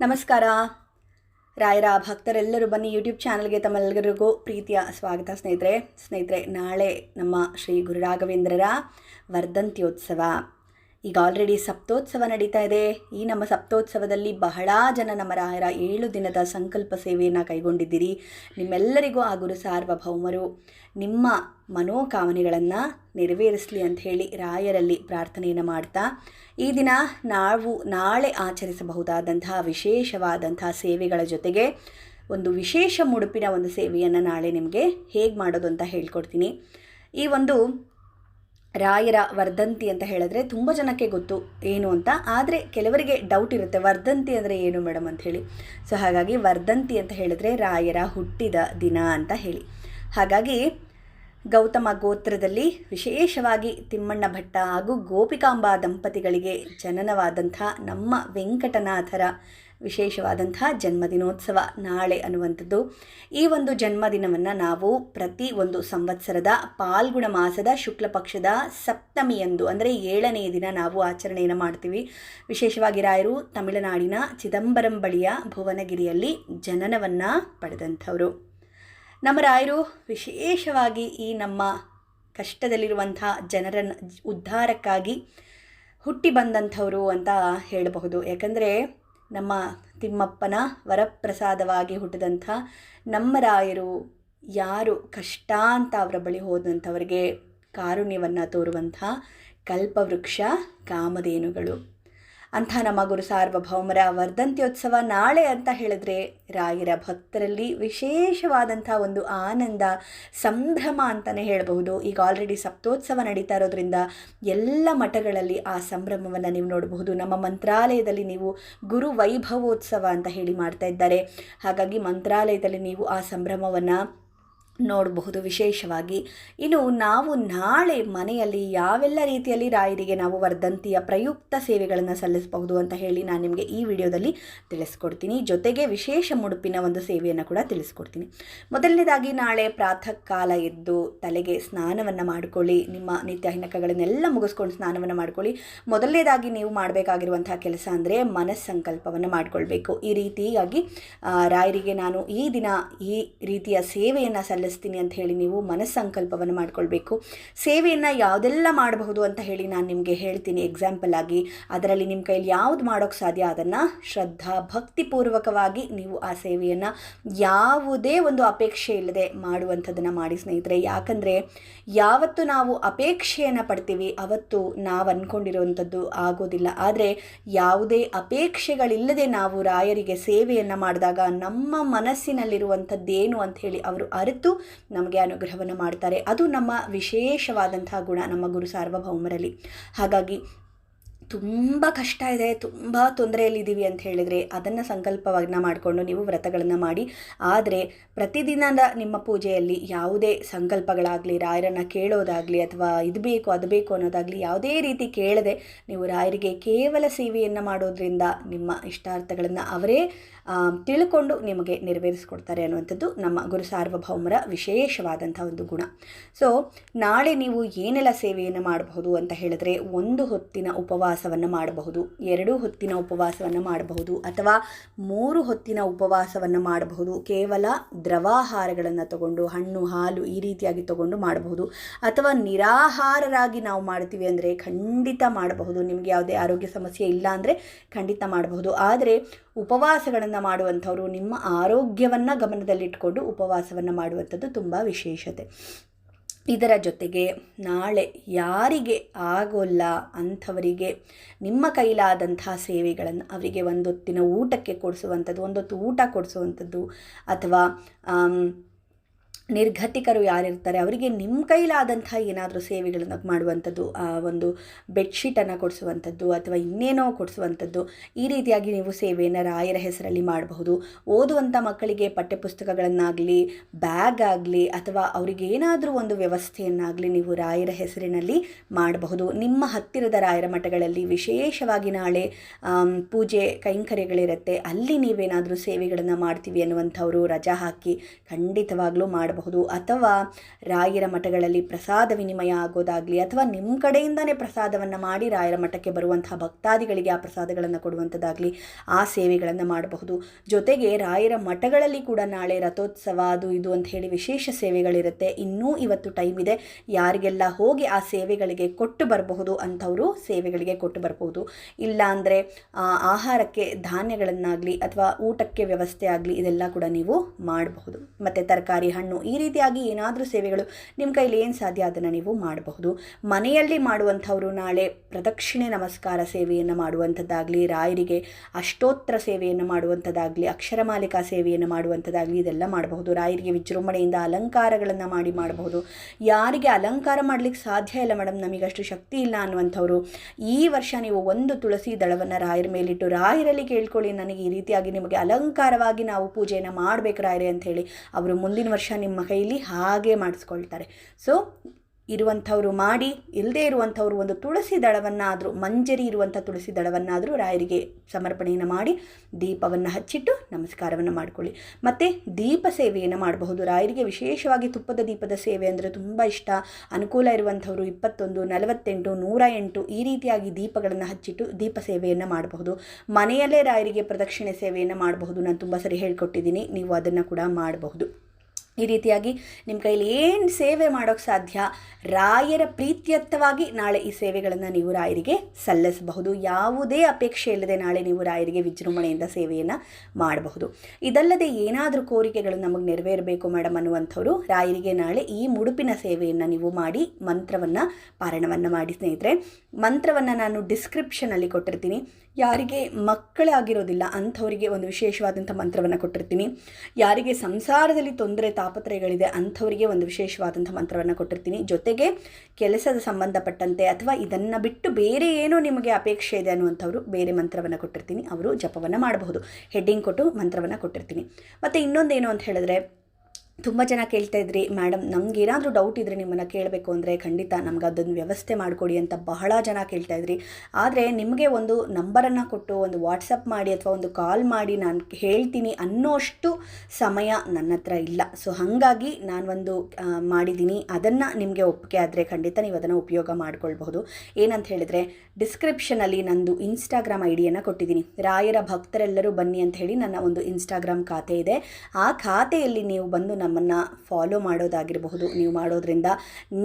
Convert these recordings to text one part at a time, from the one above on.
ನಮಸ್ಕಾರ. ರಾಯರ ಭಕ್ತರೆಲ್ಲರೂ ಬನ್ನಿ ಯೂಟ್ಯೂಬ್ ಚಾನಲ್ಗೆ ತಮ್ಮೆಲ್ಲರಿಗೂ ಪ್ರೀತಿಯ ಸ್ವಾಗತ ಸ್ನೇಹಿತರೆ. ಸ್ನೇಹಿತರೆ, ನಾಳೆ ನಮ್ಮ ಶ್ರೀ ಗುರುರಾಘವೇಂದ್ರರ ವರ್ಧಂತ್ಯೋತ್ಸವ. ಈಗ ಆಲ್ರೆಡಿ ಸಪ್ತೋತ್ಸವ ನಡೀತಾ ಇದೆ. ಈ ನಮ್ಮ ಸಪ್ತೋತ್ಸವದಲ್ಲಿ ಬಹಳ ಜನ ನಮ್ಮ ರಾಯರ ಏಳು ದಿನದ ಸಂಕಲ್ಪ ಸೇವೆಯನ್ನು ಕೈಗೊಂಡಿದ್ದೀರಿ. ನಿಮ್ಮೆಲ್ಲರಿಗೂ ಆ ಗುರು ಸಾರ್ವಭೌಮರು, ನಿಮ್ಮ ಮನೋಕಾಮನೆಗಳನ್ನು ನೆರವೇರಿಸಲಿ ಅಂತ ಹೇಳಿ ರಾಯರಲ್ಲಿ ಪ್ರಾರ್ಥನೆಯನ್ನು ಮಾಡ್ತಾ, ಈ ದಿನ ನಾವು ನಾಳೆ ಆಚರಿಸಬಹುದಾದಂತಹ ವಿಶೇಷವಾದಂತಹ ಸೇವೆಗಳ ಜೊತೆಗೆ ಒಂದು ವಿಶೇಷ ಮುಡುಪಿನ ಒಂದು ಸೇವೆಯನ್ನು ನಾಳೆ ನಿಮಗೆ ಹೇಗೆ ಮಾಡೋದು ಅಂತ ಹೇಳ್ಕೊಡ್ತೀನಿ. ಈ ಒಂದು ರಾಯರ ವರ್ಧಂತಿ ಅಂತ ಹೇಳಿದ್ರೆ ತುಂಬ ಜನಕ್ಕೆ ಗೊತ್ತು ಏನು ಅಂತ. ಆದರೆ ಕೆಲವರಿಗೆ ಡೌಟ್ ಇರುತ್ತೆ, ವರ್ಧಂತಿ ಅಂದರೆ ಏನು ಮೇಡಮ್ ಅಂತ ಹೇಳಿ. ಸೊ ಹಾಗಾಗಿ ವರ್ಧಂತಿ ಅಂತ ಹೇಳಿದ್ರೆ ರಾಯರ ಹುಟ್ಟಿದ ದಿನ ಅಂತ ಹೇಳಿ. ಹಾಗಾಗಿ ಗೌತಮ ಗೋತ್ರದಲ್ಲಿ ವಿಶೇಷವಾಗಿ ತಿಮ್ಮಣ್ಣ ಭಟ್ಟ ಹಾಗೂ ಗೋಪಿಕಾಂಬಾ ದಂಪತಿಗಳಿಗೆ ಜನನವಾದಂಥ ನಮ್ಮ ವೆಂಕಟನಾಥರ ವಿಶೇಷವಾದಂಥ ಜನ್ಮದಿನೋತ್ಸವ ನಾಳೆ ಅನ್ನುವಂಥದ್ದು. ಈ ಒಂದು ಜನ್ಮದಿನವನ್ನು ನಾವು ಪ್ರತಿ ಒಂದು ಸಂವತ್ಸರದ ಪಾಲ್ಗುಣ ಮಾಸದ ಶುಕ್ಲ ಪಕ್ಷದ ಸಪ್ತಮಿಯಂದು, ಅಂದರೆ ಏಳನೆಯ ದಿನ ನಾವು ಆಚರಣೆಯನ್ನು ಮಾಡ್ತೀವಿ. ವಿಶೇಷವಾಗಿ ರಾಯರು ತಮಿಳುನಾಡಿನ ಚಿದಂಬರಂ ಬಳಿಯ ಭುವನಗಿರಿಯಲ್ಲಿ ಜನನವನ್ನು ಪಡೆದಂಥವರು. ನಮ್ಮ ರಾಯರು ವಿಶೇಷವಾಗಿ ಈ ನಮ್ಮ ಕಷ್ಟದಲ್ಲಿರುವಂಥ ಜನರನ್ನು ಉದ್ಧಾರಕ್ಕಾಗಿ ಹುಟ್ಟಿ ಬಂದಂಥವರು ಅಂತ ಹೇಳಬಹುದು. ಯಾಕಂದರೆ ನಮ್ಮ ತಿಮ್ಮಪ್ಪನ ವರಪ್ರಸಾದವಾಗಿ ಹುಟ್ಟಿದಂಥ ನಮ್ಮ ರಾಯರು ಯಾರು ಕಷ್ಟ ಅಂತ ಅವರ ಬಳಿ ಹೋದಂಥವ್ರಿಗೆ ಕಾರುಣ್ಯವನ್ನು ತೋರುವಂಥ ಕಲ್ಪವೃಕ್ಷ ಕಾಮಧೇನುಗಳು. ಅಂಥ ನಮ್ಮ ಗುರು ಸಾರ್ವಭೌಮರ ವರ್ಧಂತ್ಯೋತ್ಸವ ನಾಳೆ ಅಂತ ಹೇಳಿದ್ರೆ ರಾಯರ ಭಕ್ತರಲ್ಲಿ ವಿಶೇಷವಾದಂಥ ಒಂದು ಆನಂದ, ಸಂಭ್ರಮ ಅಂತಲೇ ಹೇಳಬಹುದು. ಈಗ ಆಲ್ರೆಡಿ ಸಪ್ತೋತ್ಸವ ನಡೀತಾ ಇರೋದ್ರಿಂದ ಎಲ್ಲ ಮಠಗಳಲ್ಲಿ ಆ ಸಂಭ್ರಮವನ್ನು ನೀವು ನೋಡಬಹುದು. ನಮ್ಮ ಮಂತ್ರಾಲಯದಲ್ಲಿ ನೀವು ಗುರು ವೈಭವೋತ್ಸವ ಅಂತ ಹೇಳಿ ಮಾಡ್ತಾ ಇದ್ದಾರೆ. ಹಾಗಾಗಿ ಮಂತ್ರಾಲಯದಲ್ಲಿ ನೀವು ಆ ಸಂಭ್ರಮವನ್ನು ನೋಡಬಹುದು ವಿಶೇಷವಾಗಿ. ಇನ್ನು ನಾವು ನಾಳೆ ಮನೆಯಲ್ಲಿ ಯಾವೆಲ್ಲ ರೀತಿಯಲ್ಲಿ ರಾಯರಿಗೆ ನಾವು ವರ್ಧಂತಿಯ ಪ್ರಯುಕ್ತ ಸೇವೆಗಳನ್ನು ಸಲ್ಲಿಸಬಹುದು ಅಂತ ಹೇಳಿ ನಾನು ನಿಮಗೆ ಈ ವಿಡಿಯೋದಲ್ಲಿ ತಿಳಿಸ್ಕೊಡ್ತೀನಿ. ಜೊತೆಗೆ ವಿಶೇಷ ಮುಡುಪಿನ ಒಂದು ಸೇವೆಯನ್ನು ಕೂಡ ತಿಳಿಸ್ಕೊಡ್ತೀನಿ. ಮೊದಲನೇದಾಗಿ ನಾಳೆ ಪ್ರಾತಃ ಕಾಲ ಎದ್ದು ತಲೆಗೆ ಸ್ನಾನವನ್ನು ಮಾಡಿಕೊಳ್ಳಿ. ನಿಮ್ಮ ನಿತ್ಯ ಹಿನಕಗಳನ್ನೆಲ್ಲ ಮುಗಿಸ್ಕೊಂಡು ಸ್ನಾನವನ್ನು ಮಾಡಿಕೊಳ್ಳಿ. ಮೊದಲನೇದಾಗಿ ನೀವು ಮಾಡಬೇಕಾಗಿರುವಂತಹ ಕೆಲಸ ಅಂದರೆ ಮನಸ್ಸಂಕಲ್ಪವನ್ನು ಮಾಡಿಕೊಳ್ಬೇಕು. ಈ ರೀತಿಯಾಗಿ ರಾಯರಿಗೆ ನಾನು ಈ ದಿನ ಈ ರೀತಿಯ ಸೇವೆಯನ್ನು ಸಲ್ಲಿಸ್ತೀನಿ ಅಂತ ಹೇಳಿ ನೀವು ಮನಸ್ಸಂಕಲ್ಪವನ್ನು ಮಾಡಿಕೊಳ್ಬೇಕು. ಸೇವೆಯನ್ನು ಯಾವುದೆಲ್ಲ ಮಾಡಬಹುದು ಅಂತ ಹೇಳಿ ನಾನು ನಿಮಗೆ ಹೇಳ್ತೀನಿ ಎಕ್ಸಾಂಪಲ್ ಆಗಿ. ಅದರಲ್ಲಿ ನಿಮ್ಮ ಕೈಯಲ್ಲಿ ಯಾವುದು ಮಾಡೋಕ್ಕೆ ಸಾಧ್ಯ ಅದನ್ನು ಶ್ರದ್ಧಾ, ಭಕ್ತಿಪೂರ್ವಕವಾಗಿ ನೀವು ಆ ಸೇವೆಯನ್ನು ಯಾವುದೇ ಒಂದು ಅಪೇಕ್ಷೆ ಇಲ್ಲದೆ ಮಾಡುವಂಥದ್ದನ್ನು ಮಾಡಿ ಸ್ನೇಹಿತರೆ. ಯಾಕಂದರೆ ಯಾವತ್ತು ನಾವು ಅಪೇಕ್ಷೆಯನ್ನು ಪಡ್ತೀವಿ ಅವತ್ತು ನಾವು ಅಂದ್ಕೊಂಡಿರುವಂಥದ್ದು ಆಗೋದಿಲ್ಲ. ಆದರೆ ಯಾವುದೇ ಅಪೇಕ್ಷೆಗಳಿಲ್ಲದೆ ನಾವು ರಾಯರಿಗೆ ಸೇವೆಯನ್ನು ಮಾಡಿದಾಗ ನಮ್ಮ ಮನಸ್ಸಿನಲ್ಲಿರುವಂಥದ್ದೇನು ಅಂತ ಹೇಳಿ ಅವರು ಅರಿತು ನಮಗೆ ಅನುಗ್ರಹವನ್ನು ಮಾಡ್ತಾರೆ. ಅದು ನಮ್ಮ ವಿಶೇಷವಾದಂತಹ ಗುಣ ನಮ್ಮ ಗುರು ಸಾರ್ವಭೌಮರಲ್ಲಿ. ಹಾಗಾಗಿ ತುಂಬ ಕಷ್ಟ ಇದೆ, ತುಂಬ ತೊಂದರೆಯಲ್ಲಿದ್ದೀವಿ ಅಂತ ಹೇಳಿದರೆ ಅದನ್ನು ಸಂಕಲ್ಪವನ್ನು ಮಾಡಿಕೊಂಡು ನೀವು ವ್ರತಗಳನ್ನು ಮಾಡಿ. ಆದರೆ ಪ್ರತಿದಿನದ ನಿಮ್ಮ ಪೂಜೆಯಲ್ಲಿ ಯಾವುದೇ ಸಂಕಲ್ಪಗಳಾಗಲಿ, ರಾಯರನ್ನು ಕೇಳೋದಾಗಲಿ ಅಥವಾ ಇದು ಬೇಕು, ಅದು ಬೇಕು ಅನ್ನೋದಾಗಲಿ ಯಾವುದೇ ರೀತಿ ಕೇಳದೆ ನೀವು ರಾಯರಿಗೆ ಕೇವಲ ಸೇವೆಯನ್ನು ಮಾಡೋದ್ರಿಂದ ನಿಮ್ಮ ಇಷ್ಟಾರ್ಥಗಳನ್ನು ಅವರೇ ತಿಳ್ಕೊಂಡು ನಿಮಗೆ ನೆರವೇರಿಸ್ಕೊಡ್ತಾರೆ ಅನ್ನುವಂಥದ್ದು ನಮ್ಮ ಗುರು ಸಾರ್ವಭೌಮರ ವಿಶೇಷವಾದಂಥ ಒಂದು ಗುಣ. ಸೊ ನಾಳೆ ನೀವು ಏನೆಲ್ಲ ಸೇವೆಯನ್ನು ಮಾಡಬಹುದು ಅಂತ ಹೇಳಿದ್ರೆ ಒಂದು ಹೊತ್ತಿನ ಉಪವಾಸವನ್ನು ಮಾಡಬಹುದು. ಎರಡು ಹೊತ್ತಿನ ಉಪವಾಸವನ್ನು ಮಾಡಬಹುದು ಅಥವಾ ಮೂರು ಹೊತ್ತಿನ ಉಪವಾಸವನ್ನು ಮಾಡಬಹುದು. ಕೇವಲ ದ್ರವಾಹಾರಗಳನ್ನು ತಗೊಂಡು, ಹಣ್ಣು, ಹಾಲು ಈ ರೀತಿಯಾಗಿ ತಗೊಂಡು ಮಾಡಬಹುದು. ಅಥವಾ ನಿರಾಹಾರರಾಗಿ ನಾವು ಮಾಡ್ತೀವಿ ಅಂದರೆ ಖಂಡಿತ ಮಾಡಬಹುದು. ನಿಮಗೆ ಯಾವುದೇ ಆರೋಗ್ಯ ಸಮಸ್ಯೆ ಇಲ್ಲ ಅಂದರೆ ಖಂಡಿತ ಮಾಡಬಹುದು. ಆದರೆ ಉಪವಾಸಗಳನ್ನು ಮಾಡುವಂಥವರು ನಿಮ್ಮ ಆರೋಗ್ಯವನ್ನು ಗಮನದಲ್ಲಿಟ್ಕೊಂಡು ಉಪವಾಸವನ್ನು ಮಾಡುವಂಥದ್ದು ತುಂಬ ವಿಶೇಷತೆ. ಇದರ ಜೊತೆಗೆ ನಾಳೆ ಯಾರಿಗೆ ಆಗೋಲ್ಲ ಅಂಥವರಿಗೆ, ನಿಮ್ಮ ಕೈಲಾದಂತಹ ಸೇವೆಗಳನ್ನು ಅವರಿಗೆ ಒಂದೊತ್ತಿನ ಊಟಕ್ಕೆ ಕೊಡಿಸುವಂಥದ್ದು, ಒಂದೊತ್ತು ಊಟ ಕೊಡಿಸುವಂಥದ್ದು ಅಥವಾ ನಿರ್ಗತಿಕರು ಯಾರಿರ್ತಾರೆ, ಅವರಿಗೆ ನಿಮ್ಮ ಕೈಲಾದಂಥ ಏನಾದರೂ ಸೇವೆಗಳನ್ನು ಮಾಡುವಂಥದ್ದು, ಆ, ಒಂದು ಬೆಡ್ಶೀಟನ್ನು ಕೊಡಿಸುವಂಥದ್ದು ಅಥವಾ ಇನ್ನೇನೋ ಕೊಡಿಸುವಂಥದ್ದು, ಈ ರೀತಿಯಾಗಿ ನೀವು ಸೇವೆಯನ್ನು ರಾಯರ ಹೆಸರಲ್ಲಿ ಮಾಡಬಹುದು. ಓದುವಂಥ ಮಕ್ಕಳಿಗೆ ಪಠ್ಯಪುಸ್ತಕಗಳನ್ನಾಗಲಿ, ಬ್ಯಾಗ್ ಆಗಲಿ ಅಥವಾ ಅವರಿಗೆ ಏನಾದರೂ ಒಂದು ವ್ಯವಸ್ಥೆಯನ್ನಾಗಲಿ ನೀವು ರಾಯರ ಹೆಸರಿನಲ್ಲಿ ಮಾಡಬಹುದು. ನಿಮ್ಮ ಹತ್ತಿರದ ರಾಯರ ಮಠಗಳಲ್ಲಿ ವಿಶೇಷವಾಗಿ ನಾಳೆ ಪೂಜೆ ಕೈಂಕರ್ಯಗಳಿರುತ್ತೆ. ಅಲ್ಲಿ ನೀವೇನಾದರೂ ಸೇವೆಗಳನ್ನು ಮಾಡ್ತೀವಿ ಅನ್ನುವಂಥವರು ರಜಾ ಹಾಕಿ ಖಂಡಿತವಾಗ್ಲೂ ಮಾಡಬಹುದು ಮಾಡಬಹುದು. ಅಥವಾ ರಾಯರ ಮಠಗಳಲ್ಲಿ ಪ್ರಸಾದ ವಿನಿಮಯ ಆಗೋದಾಗಲಿ ಅಥವಾ ನಿಮ್ಮ ಕಡೆಯಿಂದನೇ ಪ್ರಸಾದವನ್ನು ಮಾಡಿ ರಾಯರ ಮಠಕ್ಕೆ ಬರುವಂತಹ ಭಕ್ತಾದಿಗಳಿಗೆ ಆ ಪ್ರಸಾದಗಳನ್ನು ಕೊಡುವಂಥದ್ದಾಗಲಿ ಆ ಸೇವೆಗಳನ್ನು ಮಾಡಬಹುದು. ಜೊತೆಗೆ ರಾಯರ ಮಠಗಳಲ್ಲಿ ಕೂಡ ನಾಳೆ ರಥೋತ್ಸವ ಅದು ಇದು ಅಂತ ಹೇಳಿ ವಿಶೇಷ ಸೇವೆಗಳಿರುತ್ತೆ. ಇನ್ನೂ ಇವತ್ತು ಟೈಮ್ ಇದೆ. ಯಾರಿಗೆಲ್ಲ ಹೋಗಿ ಆ ಸೇವೆಗಳಿಗೆ ಕೊಟ್ಟು ಬರಬಹುದು ಅಂಥವರು ಸೇವೆಗಳಿಗೆ ಕೊಟ್ಟು ಬರಬಹುದು. ಇಲ್ಲ ಅಂದರೆ ಆಹಾರಕ್ಕೆ ಧಾನ್ಯಗಳನ್ನಾಗಲಿ ಅಥವಾ ಊಟಕ್ಕೆ ವ್ಯವಸ್ಥೆ ಆಗಲಿ ಇದೆಲ್ಲ ಕೂಡ ನೀವು ಮಾಡಬಹುದು. ಮತ್ತು ತರಕಾರಿ ಹಣ್ಣು ಈ ರೀತಿಯಾಗಿ ಏನಾದರೂ ಸೇವೆಗಳು ನಿಮ್ಮ ಕೈಲಿ ಏನು ಸಾಧ್ಯ ಅದನ್ನು ನೀವು ಮಾಡಬಹುದು. ಮನೆಯಲ್ಲಿ ಮಾಡುವಂಥವರು ನಾಳೆ ಪ್ರದಕ್ಷಿಣೆ ನಮಸ್ಕಾರ ಸೇವೆಯನ್ನು ಮಾಡುವಂಥದ್ದಾಗಲಿ, ರಾಯರಿಗೆ ಅಷ್ಟೋತ್ತರ ಸೇವೆಯನ್ನು ಮಾಡುವಂಥದ್ದಾಗಲಿ ಅಕ್ಷರಮಾಲಿಕಾ ಸೇವೆಯನ್ನು ಮಾಡುವಂಥದ್ದಾಗಲಿ ಇದೆಲ್ಲ ಮಾಡಬಹುದು. ರಾಯರಿಗೆ ವಿಜೃಂಭಣೆಯಿಂದ ಅಲಂಕಾರಗಳನ್ನು ಮಾಡಿ ಮಾಡಬಹುದು. ಯಾರಿಗೆ ಅಲಂಕಾರ ಮಾಡಲಿಕ್ಕೆ ಸಾಧ್ಯ ಇಲ್ಲ ಮೇಡಮ್ ನಮಗಷ್ಟು ಶಕ್ತಿ ಇಲ್ಲ ಅನ್ನುವಂಥವ್ರು, ಈ ವರ್ಷ ನೀವು ಒಂದು ತುಳಸಿ ದಳವನ್ನು ರಾಯರ ಮೇಲಿಟ್ಟು ರಾಯರಲ್ಲಿ ಕೇಳ್ಕೊಳ್ಳಿ. ನನಗೆ ಈ ರೀತಿಯಾಗಿ ನಿಮಗೆ ಅಲಂಕಾರವಾಗಿ ನಾವು ಪೂಜೆಯನ್ನು ಮಾಡಬೇಕು ರಾಯರೇ ಅಂತ ಹೇಳಿ, ಅವರು ಮುಂದಿನ ವರ್ಷ ನಿಮ್ಮ ಕೈಲಿ ಹಾಗೆ ಮಾಡಿಸ್ಕೊಳ್ತಾರೆ. ಸೊ ಇರುವಂಥವರು ಮಾಡಿ ಇಲ್ಲದೇ ಇರುವಂಥವ್ರು ಒಂದು ತುಳಸಿ ದಳವನ್ನಾದರೂ, ಮಂಜರಿ ಇರುವಂಥ ತುಳಸಿ ದಳವನ್ನಾದರೂ ರಾಯರಿಗೆ ಸಮರ್ಪಣೆಯನ್ನು ಮಾಡಿ ದೀಪವನ್ನು ಹಚ್ಚಿಟ್ಟು ನಮಸ್ಕಾರವನ್ನು ಮಾಡಿಕೊಳ್ಳಿ. ಮತ್ತು ದೀಪ ಸೇವೆಯನ್ನು ಮಾಡಬಹುದು. ರಾಯರಿಗೆ ವಿಶೇಷವಾಗಿ ತುಪ್ಪದ ದೀಪದ ಸೇವೆ ಅಂದರೆ ತುಂಬ ಇಷ್ಟ. ಅನುಕೂಲ ಇರುವಂಥವರು ಇಪ್ಪತ್ತೊಂದು, ನಲವತ್ತೆಂಟು, ನೂರ ಎಂಟು ಈ ರೀತಿಯಾಗಿ ದೀಪಗಳನ್ನು ಹಚ್ಚಿಟ್ಟು ದೀಪ ಸೇವೆಯನ್ನು ಮಾಡಬಹುದು. ಮನೆಯಲ್ಲೇ ರಾಯರಿಗೆ ಪ್ರದಕ್ಷಿಣೆ ಸೇವೆಯನ್ನು ಮಾಡಬಹುದು. ನಾನು ತುಂಬ ಸರಿ ಹೇಳಿಕೊಟ್ಟಿದ್ದೀನಿ. ನೀವು ಅದನ್ನು ಕೂಡ ಮಾಡಬಹುದು. ಈ ರೀತಿಯಾಗಿ ನಿಮ್ಮ ಕೈಯಲ್ಲಿ ಏನು ಸೇವೆ ಮಾಡೋಕ್ಕೆ ಸಾಧ್ಯ, ರಾಯರ ಪ್ರೀತ್ಯರ್ಥವಾಗಿ ನಾಳೆ ಈ ಸೇವೆಗಳನ್ನು ನೀವು ರಾಯರಿಗೆ ಸಲ್ಲಿಸಬಹುದು. ಯಾವುದೇ ಅಪೇಕ್ಷೆ ಇಲ್ಲದೆ ನಾಳೆ ನೀವು ರಾಯರಿಗೆ ವಿಜೃಂಭಣೆಯಿಂದ ಸೇವೆಯನ್ನು ಮಾಡಬಹುದು. ಇದಲ್ಲದೆ ಏನಾದರೂ ಕೋರಿಕೆಗಳು ನಮಗೆ ನೆರವೇರಬೇಕು ಮೇಡಮ್ ಅನ್ನುವಂಥವ್ರು ರಾಯರಿಗೆ ನಾಳೆ ಈ ಮುಡುಪಿನ ಸೇವೆಯನ್ನು ನೀವು ಮಾಡಿ, ಮಂತ್ರವನ್ನು ಪಾರಣವನ್ನು ಮಾಡಿ ಸ್ನೇಹಿತರೆ. ಮಂತ್ರವನ್ನು ನಾನು ಡಿಸ್ಕ್ರಿಪ್ಷನಲ್ಲಿ ಕೊಟ್ಟಿರ್ತೀನಿ. ಯಾರಿಗೆ ಮಕ್ಕಳಾಗಿರೋದಿಲ್ಲ ಅಂಥವರಿಗೆ ಒಂದು ವಿಶೇಷವಾದಂಥ ಮಂತ್ರವನ್ನು ಕೊಟ್ಟಿರ್ತೀನಿ. ಯಾರಿಗೆ ಸಂಸಾರದಲ್ಲಿ ತೊಂದರೆ ತಾಪತ್ರಯಗಳಿದೆ ಅಂಥವರಿಗೆ ಒಂದು ವಿಶೇಷವಾದಂಥ ಮಂತ್ರವನ್ನು ಕೊಟ್ಟಿರ್ತೀನಿ. ಜೊತೆಗೆ ಕೆಲಸದ ಸಂಬಂಧಪಟ್ಟಂತೆ ಅಥವಾ ಇದನ್ನು ಬಿಟ್ಟು ಬೇರೆ ಏನೋ ನಿಮಗೆ ಅಪೇಕ್ಷೆ ಇದೆ ಅನ್ನುವಂಥವ್ರು ಬೇರೆ ಮಂತ್ರವನ್ನು ಕೊಟ್ಟಿರ್ತೀನಿ. ಅವರು ಜಪವನ್ನು ಮಾಡಬಹುದು. ಹೆಡ್ಡಿಂಗ್ ಕೊಟ್ಟು ಮಂತ್ರವನ್ನು ಕೊಟ್ಟಿರ್ತೀನಿ. ಮತ್ತು ಇನ್ನೊಂದೇನು ಅಂತ ಹೇಳಿದ್ರೆ ತುಂಬ ಜನ ಕೇಳ್ತಾ ಇದ್ರಿ ಮೇಡಮ್ ನಮ್ಗೆ ಏನಾದರೂ ಡೌಟ್ ಇದ್ದರೆ ನಿಮ್ಮನ್ನು ಕೇಳಬೇಕು ಅಂದರೆ ಖಂಡಿತ ನಮ್ಗೆ ಅದೊಂದು ವ್ಯವಸ್ಥೆ ಮಾಡಿಕೊಡಿ ಅಂತ ಬಹಳ ಜನ ಕೇಳ್ತಾ ಇದ್ರಿ. ಆದರೆ ನಿಮಗೆ ಒಂದು ನಂಬರನ್ನು ಕೊಟ್ಟು, ಒಂದು ವಾಟ್ಸಪ್ ಮಾಡಿ ಅಥವಾ ಒಂದು ಕಾಲ್ ಮಾಡಿ ನಾನು ಹೇಳ್ತೀನಿ ಅನ್ನೋಷ್ಟು ಸಮಯ ನನ್ನ ಹತ್ರ ಇಲ್ಲ. ಸೊ ಹಾಗಾಗಿ ನಾನು ಒಂದು ಮಾಡಿದ್ದೀನಿ. ಅದನ್ನು ನಿಮಗೆ ಒಪ್ಪಿಗೆ ಆದರೆ ಖಂಡಿತ ನೀವು ಅದನ್ನು ಉಪಯೋಗ ಮಾಡ್ಕೊಳ್ಬಹುದು. ಏನಂತ ಹೇಳಿದರೆ ಡಿಸ್ಕ್ರಿಪ್ಷನಲ್ಲಿ ನಂದು ಇನ್ಸ್ಟಾಗ್ರಾಮ್ ಐ ಡಿಯನ್ನು ಕೊಟ್ಟಿದ್ದೀನಿ. ರಾಯರ ಭಕ್ತರೆಲ್ಲರೂ ಬನ್ನಿ ಅಂತ ಹೇಳಿ ನನ್ನ ಒಂದು ಇನ್ಸ್ಟಾಗ್ರಾಮ್ ಖಾತೆ ಇದೆ. ಆ ಖಾತೆಯಲ್ಲಿ ನೀವು ಬಂದು ನಮ್ಮನ್ನು ಫಾಲೋ ಮಾಡೋದಾಗಿರಬಹುದು, ನೀವು ಮಾಡೋದ್ರಿಂದ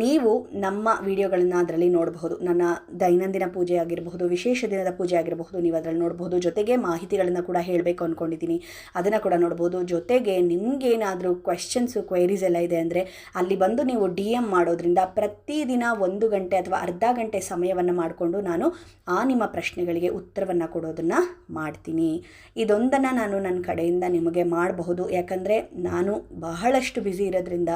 ನೀವು ನಮ್ಮ ವಿಡಿಯೋಗಳನ್ನು ಅದರಲ್ಲಿ ನೋಡಬಹುದು. ನನ್ನ ದೈನಂದಿನ ಪೂಜೆ ಆಗಿರಬಹುದು, ವಿಶೇಷ ದಿನದ ಪೂಜೆ ಆಗಿರಬಹುದು, ನೀವು ಅದರಲ್ಲಿ ನೋಡಬಹುದು. ಜೊತೆಗೆ ಮಾಹಿತಿಗಳನ್ನು ಕೂಡ ಹೇಳಬೇಕು ಅಂದ್ಕೊಂಡಿದ್ದೀನಿ ಅದನ್ನು ಕೂಡ ನೋಡ್ಬೋದು. ಜೊತೆಗೆ ನಿಮಗೇನಾದರೂ ಕ್ವೆಶನ್ಸು ಕ್ವೈರೀಸ್ ಎಲ್ಲ ಇದೆ ಅಂದರೆ ಅಲ್ಲಿ ಬಂದು ನೀವು ಡಿ ಎಂ ಮಾಡೋದ್ರಿಂದ ಪ್ರತಿದಿನ ಒಂದು ಗಂಟೆ ಅಥವಾ ಅರ್ಧ ಗಂಟೆ ಸಮಯವನ್ನು ಮಾಡಿಕೊಂಡು ನಾನು ಆ ನಿಮ್ಮ ಪ್ರಶ್ನೆಗಳಿಗೆ ಉತ್ತರವನ್ನು ಕೊಡೋದನ್ನು ಮಾಡ್ತೀನಿ. ಇದೊಂದನ್ನು ನಾನು ನನ್ನ ಕಡೆಯಿಂದ ನಿಮಗೆ ಮಾಡಬಹುದು. ಯಾಕಂದರೆ ನಾನು ಬಹಳಷ್ಟು ಬ್ಯುಸಿ ಇರೋದ್ರಿಂದ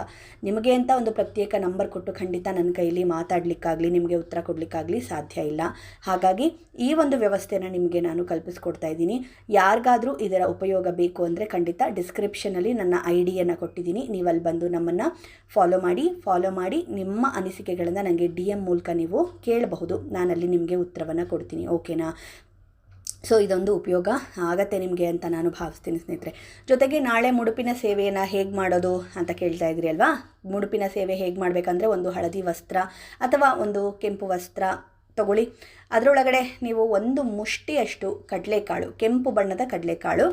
ನಿಮಗೆ ಅಂತ ಒಂದು ಪ್ರತ್ಯೇಕ ನಂಬರ್ ಕೊಟ್ಟು ಖಂಡಿತ ನನ್ನ ಕೈಲಿ ಮಾತಾಡಲಿಕ್ಕಾಗಲಿ, ನಿಮಗೆ ಉತ್ತರ ಕೊಡಲಿಕ್ಕಾಗಲಿ ಸಾಧ್ಯ ಇಲ್ಲ. ಹಾಗಾಗಿ ಈ ಒಂದು ವ್ಯವಸ್ಥೆನ ನಿಮಗೆ ನಾನು ಕಲ್ಪಿಸ್ಕೊಡ್ತಾ ಇದ್ದೀನಿ. ಯಾರಿಗಾದರೂ ಇದರ ಉಪಯೋಗ ಬೇಕು ಅಂದರೆ ಖಂಡಿತ ಡಿಸ್ಕ್ರಿಪ್ಷನಲ್ಲಿ ನನ್ನ ಐ ಕೊಟ್ಟಿದ್ದೀನಿ. ನೀವು ಅಲ್ಲಿ ಬಂದು ನಮ್ಮನ್ನು ಫಾಲೋ ಮಾಡಿ ಫಾಲೋ ಮಾಡಿ ನಿಮ್ಮ ಅನಿಸಿಕೆಗಳನ್ನು ನನಗೆ ಡಿ ಎಂ ಮೂಲಕ ನೀವು ಕೇಳಬಹುದು. ನಾನಲ್ಲಿ ನಿಮಗೆ ಉತ್ತರವನ್ನು ಕೊಡ್ತೀನಿ ಓಕೆನಾ ಸೊ ಇದೊಂದು ಉಪಯೋಗ ಆಗತ್ತೆ ನಿಮಗೆ ಅಂತ ನಾನು ಭಾವಿಸ್ತೀನಿ ಸ್ನೇಹಿತರೆ. ಜೊತೆಗೆ ನಾಳೆ ಮುಡುಪಿನ ಸೇವೆಯನ್ನು ಹೇಗೆ ಮಾಡೋದು ಅಂತ ಕೇಳ್ತಾ ಇದ್ರಿ ಅಲ್ವಾ? ಮುಡುಪಿನ ಸೇವೆ ಹೇಗೆ ಮಾಡಬೇಕಂದ್ರೆ ಒಂದು ಹಳದಿ ವಸ್ತ್ರ ಅಥವಾ ಒಂದು ಕೆಂಪು ವಸ್ತ್ರ ತಗೊಳ್ಳಿ. ಅದರೊಳಗಡೆ ನೀವು ಒಂದು ಮುಷ್ಟಿಯಷ್ಟು ಕಡಲೆಕಾಳು, ಕೆಂಪು ಬಣ್ಣದ ಕಡಲೆಕಾಳು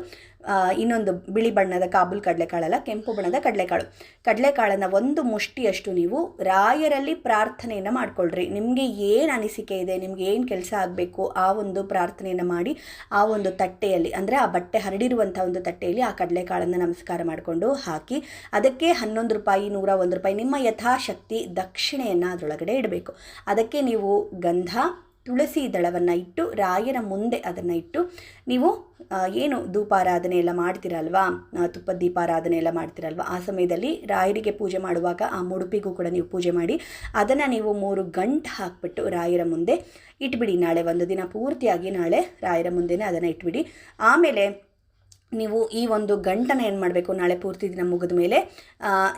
ಇನ್ನೊಂದು ಬಿಳಿ ಬಣ್ಣದ ಕಾಬೂಲ್ ಕಡಲೆಕಾಳಲ್ಲ, ಕೆಂಪು ಬಣ್ಣದ ಕಡಲೆಕಾಳು. ಕಡಲೆಕಾಳನ್ನು ಒಂದು ಮುಷ್ಟಿಯಷ್ಟು ನೀವು ರಾಯರಲ್ಲಿ ಪ್ರಾರ್ಥನೆಯನ್ನು ಮಾಡಿಕೊಳ್ಳ್ರಿ ನಿಮಗೆ ಏನು ಅನಿಸಿಕೆ ಇದೆ, ನಿಮ್ಗೆ ಏನು ಕೆಲಸ ಆಗಬೇಕು ಆ ಒಂದು ಪ್ರಾರ್ಥನೆಯನ್ನು ಮಾಡಿ ಆ ಒಂದು ತಟ್ಟೆಯಲ್ಲಿ, ಅಂದರೆ ಆ ಬಟ್ಟೆ ಹರಡಿರುವಂಥ ಒಂದು ತಟ್ಟೆಯಲ್ಲಿ ಆ ಕಡಲೆಕಾಳನ್ನು ನಮಸ್ಕಾರ ಮಾಡಿಕೊಂಡು ಹಾಕಿ ಅದಕ್ಕೆ ಹನ್ನೊಂದು ರೂಪಾಯಿ, ನೂರ ಒಂದು ರೂಪಾಯಿ ನಿಮ್ಮ ಯಥಾಶಕ್ತಿ, ದಕ್ಷಿಣೆಯನ್ನು ಅದರೊಳಗಡೆ ಇಡಬೇಕು. ಅದಕ್ಕೆ ನೀವು ಗಂಧ ತುಳಸಿ ದಳವನ್ನು ಇಟ್ಟು ರಾಯರ ಮುಂದೆ ಅದನ್ನು ಇಟ್ಟು ನೀವು ಏನು ಧೂಪಾರಾಧನೆ ಎಲ್ಲ ಮಾಡ್ತೀರಲ್ವಾ? ತುಪ್ಪದ ದೀಪಾರಾಧನೆ ಎಲ್ಲ ಮಾಡ್ತೀರಲ್ವ? ಆ ಸಮಯದಲ್ಲಿ ರಾಯರಿಗೆ ಪೂಜೆ ಮಾಡುವಾಗ ಆ ಮುಡುಪಿಗೂ ಕೂಡ ನೀವು ಪೂಜೆ ಮಾಡಿ ಅದನ್ನು ನೀವು ಮೂರು ಗಂಟು ಹಾಕಿಬಿಟ್ಟು ರಾಯರ ಮುಂದೆ ಇಟ್ಬಿಡಿ. ನಾಳೆ ಒಂದು ದಿನ ಪೂರ್ತಿಯಾಗಿ ನಾಳೆ ರಾಯರ ಮುಂದೆನೇ ಅದನ್ನು ಇಟ್ಬಿಡಿ. ಆಮೇಲೆ ನೀವು ಈ ಒಂದು ಗಂಟನ ಏನು ಮಾಡಬೇಕು? ನಾಳೆ ಪೂರ್ತಿ ದಿನ ಮುಗಿದ ಮೇಲೆ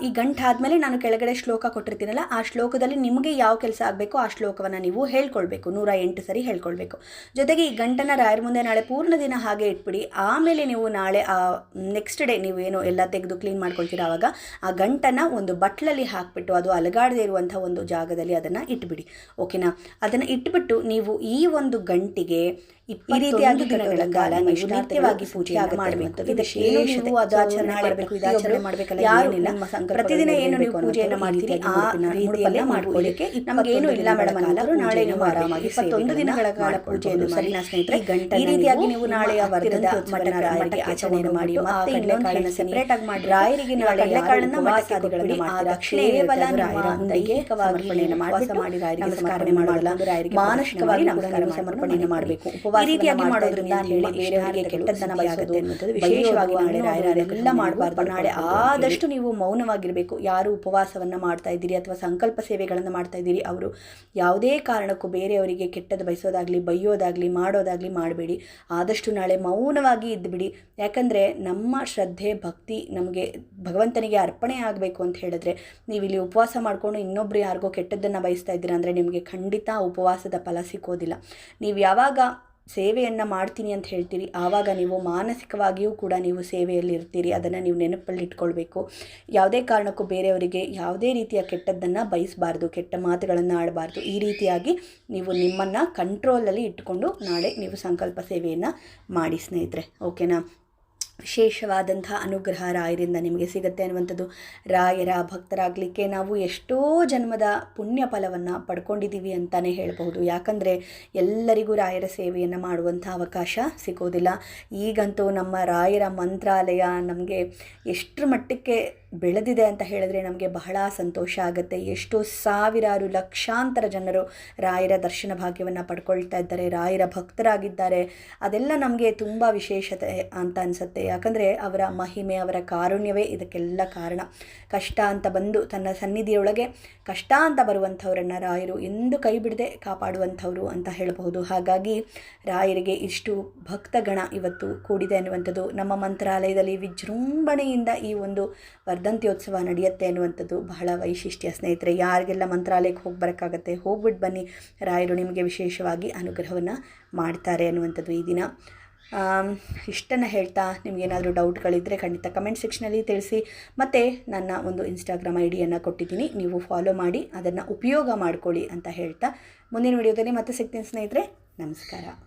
ಈ ಗಂಟು ಆದಮೇಲೆ ನಾನು ಕೆಳಗಡೆ ಶ್ಲೋಕ ಕೊಟ್ಟಿರ್ತೀನಲ್ಲ, ಆ ಶ್ಲೋಕದಲ್ಲಿ ನಿಮಗೆ ಯಾವ ಕೆಲಸ ಆಗಬೇಕು ಆ ಶ್ಲೋಕವನ್ನು ನೀವು ಹೇಳ್ಕೊಳ್ಬೇಕು. ನೂರ ಎಂಟು ಸರಿ ಹೇಳ್ಕೊಳ್ಬೇಕು. ಜೊತೆಗೆ ಈ ಗಂಟನ ರಾಯರ ಮುಂದೆ ನಾಳೆ ಪೂರ್ಣ ದಿನ ಹಾಗೆ ಇಟ್ಬಿಡಿ. ಆಮೇಲೆ ನೀವು ನಾಳೆ ನೆಕ್ಸ್ಟ್ ಡೇ ನೀವು ಏನು ಎಲ್ಲ ತೆಗೆದು ಕ್ಲೀನ್ ಮಾಡ್ಕೊಳ್ತೀರ ಆವಾಗ, ಆ ಗಂಟನ್ನು ಒಂದು ಬಟ್ಲಲ್ಲಿ ಹಾಕಿಬಿಟ್ಟು, ಅದು ಅಲಗಾಡದೇ ಇರುವಂಥ ಒಂದು ಜಾಗದಲ್ಲಿ ಅದನ್ನು ಇಟ್ಬಿಡಿ. ಓಕೆನಾ ಅದನ್ನು ಇಟ್ಬಿಟ್ಟು ನೀವು ಈ ಒಂದು ಗಂಟಿಗೆ ಈ ರೀತಿಯಾಗಿ ದಿನಗಳ ಕಾಲ ನಿತ್ಯವಾಗಿ ಪೂಜೆಯನ್ನು ಮಾಡಬೇಕು. ಇದಕ್ಕೆ ಏನು ನೀವು ಅದು ಆಚರಣೆ ಮಾಡಬೇಕು ಇದು ಆಚರಣೆ ಮಾಡಬೇಕಲ್ಲ ಯಾರು ನಿಮ್ಮ ಪ್ರತಿದಿನ ಏನು ನೀವು ಪೂಜೆಯನ್ನು ಮಾಡ್ತೀರಿ ಆ ರೀತಿಯಲ್ಲೇ ಮಾಡ್ಕೊಳ್ಳಿಕ್ಕೆ ನಮಗೆ ಏನು ಇಲ್ಲ ಮೇಡಮ್ ಅನ್ನೋರು ನಾಳೆ ನೀವು ಆರಾಮಾಗಿ ಇಪ್ಪತ್ತೊಂದು ದಿನಗಳ ಕಾಲ ಪೂಜೆಯನ್ನು ಸರಿನಾ ಸ್ನೇಹಿತರೆ? ಈ ರೀತಿಯಾಗಿ ನೀವು ನಾಳೆಯ ವರ್ಧದ ಮಠನ ರಾಯರಿಗೆ ಆಚರಣೆಯನ್ನು ಮಾಡಿ ಮತ್ತೆ ಇನ್ನೊಂದು ಸೆಪರೇಟ್ ಆಗಿ ಮಾಡಿ ರಾಯರಿಗೆ ನಾಳೆ ಕಡಲೆಕಾಳನ್ನ ಮಠಸಾದಿಗಳನ್ನು ಆ ದಕ್ಷಿಣ ಕೇವಲ ರಾಯರ ದೈಹಿಕವಾಗಿ ವಾಸ ಮಾಡಿ ರಾಯರಿಗೆ ಸಮರ್ಪಣೆ ಮಾಡಲ್ಲ ಮಾನಸಿಕವಾಗಿ ನಮಸ್ಕಾರ ಸಮರ್ಪಣೆಯನ್ನು ಮಾಡಬೇಕು ಈ ರೀತಿಯಾಗಿ ಮಾಡೋದ್ರಿಂದ ಹೇಳಿ ಬೇರೆಯವರಿಗೆ ಕೆಟ್ಟದ್ದನ್ನ ಬಯಸೋದು ವಿಶೇಷವಾಗಿ ನಾಳೆ ರಾಯರೆಲ್ಲ ಮಾಡಬಾರ್ದು ನಾಳೆ ಆದಷ್ಟು ನೀವು ಮೌನವಾಗಿರಬೇಕು. ಯಾರು ಉಪವಾಸವನ್ನ ಮಾಡ್ತಾ ಇದ್ದೀರಿ ಅಥವಾ ಸಂಕಲ್ಪ ಸೇವೆಗಳನ್ನು ಮಾಡ್ತಾ ಇದ್ದೀರಿ ಅವರು ಯಾವುದೇ ಕಾರಣಕ್ಕೂ ಬೇರೆಯವರಿಗೆ ಕೆಟ್ಟದ್ದು ಬಯಸೋದಾಗ್ಲಿ ಬೈಯೋದಾಗ್ಲಿ ಮಾಡೋದಾಗ್ಲಿ ಮಾಡಬೇಡಿ. ಆದಷ್ಟು ನಾಳೆ ಮೌನವಾಗಿ ಇದ್ದುಬಿಡಿ ಯಾಕಂದರೆ ನಮ್ಮ ಶ್ರದ್ಧೆ ಭಕ್ತಿ ನಮಗೆ ಭಗವಂತನಿಗೆ ಅರ್ಪಣೆ ಆಗಬೇಕು ಅಂತ ಹೇಳಿದ್ರೆ ನೀವು ಇಲ್ಲಿ ಉಪವಾಸ ಮಾಡಿಕೊಂಡು ಇನ್ನೊಬ್ರು ಯಾರಿಗೋ ಕೆಟ್ಟದ್ದನ್ನು ಬಯಸ್ತಾ ಇದ್ದೀರಾ ಅಂದರೆ ನಿಮಗೆ ಖಂಡಿತ ಉಪವಾಸದ ಫಲ ಸಿಕ್ಕೋದಿಲ್ಲ. ನೀವು ಯಾವಾಗ ಸೇವೆಯನ್ನು ಮಾಡ್ತೀನಿ ಅಂತ ಹೇಳ್ತೀರಿ, ಆವಾಗ ನೀವು ಮಾನಸಿಕವಾಗಿಯೂ ಕೂಡ ನೀವು ಸೇವೆಯಲ್ಲಿ ಇರ್ತೀರಿ ಅದನ್ನು ನೀವು ನೆನಪಲ್ಲಿ ಇಟ್ಕೊಳ್ಬೇಕು. ಯಾವುದೇ ಕಾರಣಕ್ಕೂ ಬೇರೆಯವರಿಗೆ ಯಾವುದೇ ರೀತಿಯ ಕೆಟ್ಟದ್ದನ್ನು ಬಯಸಬಾರ್ದು, ಕೆಟ್ಟ ಮಾತುಗಳನ್ನು ಆಡಬಾರ್ದು. ಈ ರೀತಿಯಾಗಿ ನೀವು ನಿಮ್ಮನ್ನು ಕಂಟ್ರೋಲಲ್ಲಿ ಇಟ್ಕೊಂಡು ನಾಳೆ ನೀವು ಸಂಕಲ್ಪ ಸೇವೆಯನ್ನು ಮಾಡಿ ಸ್ನೇಹಿತರೆ. ಓಕೆನಾ ವಿಶೇಷವಾದಂಥ ಅನುಗ್ರಹ ರಾಯರಿಂದ ನಿಮಗೆ ಸಿಗುತ್ತೆ ಅನ್ನುವಂಥದ್ದು. ರಾಯರ ಭಕ್ತರಾಗಲಿಕ್ಕೆ ನಾವು ಎಷ್ಟೋ ಜನ್ಮದ ಪುಣ್ಯ ಫಲವನ್ನು ಪಡ್ಕೊಂಡಿದ್ದೀವಿ ಅಂತಲೇ ಹೇಳ್ಬೋದು ಯಾಕಂದರೆ ಎಲ್ಲರಿಗೂ ರಾಯರ ಸೇವೆಯನ್ನು ಮಾಡುವಂಥ ಅವಕಾಶ ಸಿಗೋದಿಲ್ಲ. ಈಗಂತೂ ನಮ್ಮ ರಾಯರ ಮಂತ್ರಾಲಯ ನಮಗೆ ಎಷ್ಟರ ಮಟ್ಟಕ್ಕೆ ಬೆಳೆದಿದೆ ಅಂತ ಹೇಳಿದ್ರೆ ನಮಗೆ ಬಹಳ ಸಂತೋಷ ಆಗುತ್ತೆ. ಎಷ್ಟೋ ಸಾವಿರಾರು ಲಕ್ಷಾಂತರ ಜನರು ರಾಯರ ದರ್ಶನ ಭಾಗ್ಯವನ್ನು ಪಡ್ಕೊಳ್ತಾ ಇದ್ದಾರೆ, ರಾಯರ ಭಕ್ತರಾಗಿದ್ದಾರೆ. ಅದೆಲ್ಲ ನಮಗೆ ತುಂಬ ವಿಶೇಷತೆ ಅಂತ ಅನಿಸುತ್ತೆ. ಯಾಕಂದರೆ ಅವರ ಮಹಿಮೆ, ಅವರ ಕಾರುಣ್ಯವೇ ಇದಕ್ಕೆಲ್ಲ ಕಾರಣ. ಕಷ್ಟ ಅಂತ ಬಂದು ತನ್ನ ಸನ್ನಿಧಿಯೊಳಗೆ ಕಷ್ಟ ಅಂತ ಬರುವಂಥವರನ್ನು ರಾಯರು ಎಂದು ಕೈ ಬಿಡದೆ ಕಾಪಾಡುವಂಥವ್ರು ಅಂತ ಹೇಳಬಹುದು. ಹಾಗಾಗಿ ರಾಯರಿಗೆ ಇಷ್ಟು ಭಕ್ತಗಣ ಇವತ್ತು ಕೂಡಿದೆ ಅನ್ನುವಂಥದ್ದು ನಮ್ಮ ಮಂತ್ರಾಲಯದಲ್ಲಿ ವಿಜೃಂಭಣೆಯಿಂದ ಈ ಒಂದು ವರ್ಧಂತ್ಯೋತ್ಸವ ನಡೆಯುತ್ತೆ ಅನ್ನುವಂಥದ್ದು ಬಹಳ ವೈಶಿಷ್ಟ್ಯ. ಸ್ನೇಹಿತರೆ, ಯಾರಿಗೆಲ್ಲ ಮಂತ್ರಾಲಯಕ್ಕೆ ಹೋಗಿ ಬರೋಕ್ಕಾಗತ್ತೆ ಹೋಗ್ಬಿಟ್ಟು ಬನ್ನಿ. ರಾಯರು ನಿಮಗೆ ವಿಶೇಷವಾಗಿ ಅನುಗ್ರಹವನ್ನು ಮಾಡ್ತಾರೆ ಅನ್ನುವಂಥದ್ದು ಈ ದಿನ. ಇಷ್ಟನ್ನು ಹೇಳ್ತಾ ನಿಮಗೇನಾದರೂ ಡೌಟ್ಗಳಿದ್ದರೆ ಖಂಡಿತ ಕಮೆಂಟ್ ಸೆಕ್ಷನಲ್ಲಿ ತಿಳಿಸಿ. ಮತ್ತು ನನ್ನ ಒಂದು ಇನ್ಸ್ಟಾಗ್ರಾಮ್ ಐ ಡಿಯನ್ನು ಕೊಟ್ಟಿದ್ದೀನಿ, ನೀವು ಫಾಲೋ ಮಾಡಿ, ಅದನ್ನು ಉಪಯೋಗ ಮಾಡ್ಕೊಳ್ಳಿ ಅಂತ ಹೇಳ್ತಾ ಮುಂದಿನ ವಿಡಿಯೋದಲ್ಲಿ ಮತ್ತೆ ಸಿಗ್ತೀನಿ ಸ್ನೇಹಿತರೆ. ನಮಸ್ಕಾರ.